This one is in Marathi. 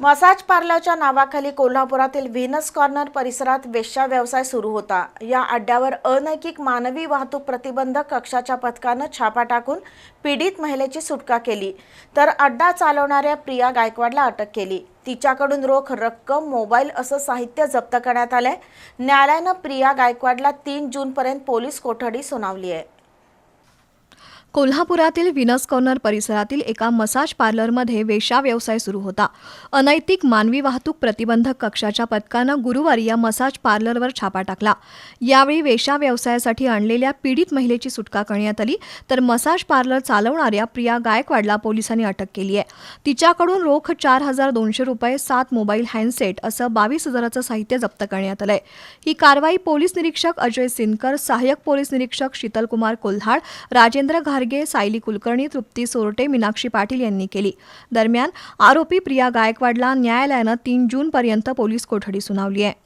मसाज पार्लरच्या नावाखाली कोल्हापुरातील व्हीनस कॉर्नर परिसरात वेश्या व्यवसाय सुरू होता. या अड्ड्यावर अनैतिक मानवी वाहतूक प्रतिबंधक कक्षाच्या पथकानं छापा टाकून पीडित महिलेची सुटका केली. तर अड्डा चालवणाऱ्या प्रिया गायकवाडला अटक केली. तिच्याकडून रोख रक्कम मोबाईल असं साहित्य जप्त करण्यात आलंय. न्यायालयानं प्रिया गायकवाडला तीन जूनपर्यंत पोलीस कोठडी सुनावली आहे. कोल्हापुरातील विनस कॉर्नर परिसरातील एका मसाज पार्लरमध्ये वेशा व्यवसाय सुरू होता. अनैतिक मानवी वाहतूक प्रतिबंधक कक्षाच्या पथकानं गुरुवारी या मसाज पार्लरवर छापा टाकला. यावेळी वेशा व्यवसायासाठी आणलेल्या पीडित महिलेची सुटका करण्यात आली तर मसाज पार्लर चालवणाऱ्या प्रिया गायकवाडला पोलिसांनी अटक केली आहे तिच्याकडून रोख चार हजार दोनशे रुपये सात मोबाईल हँडसेट असं बावीस हजाराचं साहित्य जप्त करण्यात आलंय. ही कारवाई पोलीस निरीक्षक अजय सिनकर सहाय्यक पोलीस निरीक्षक शीतलकुमार कोल्हाड राजेंद्र घारगे सायली कुलकर्णी तृप्ती सोरटे मीनाक्षी पाटील यांनी केली. दरम्यान आरोपी प्रिया गायकवाडला न्यायालयानं तीन जूनपर्यंत पोलीस कोठडी सुनावली आहे.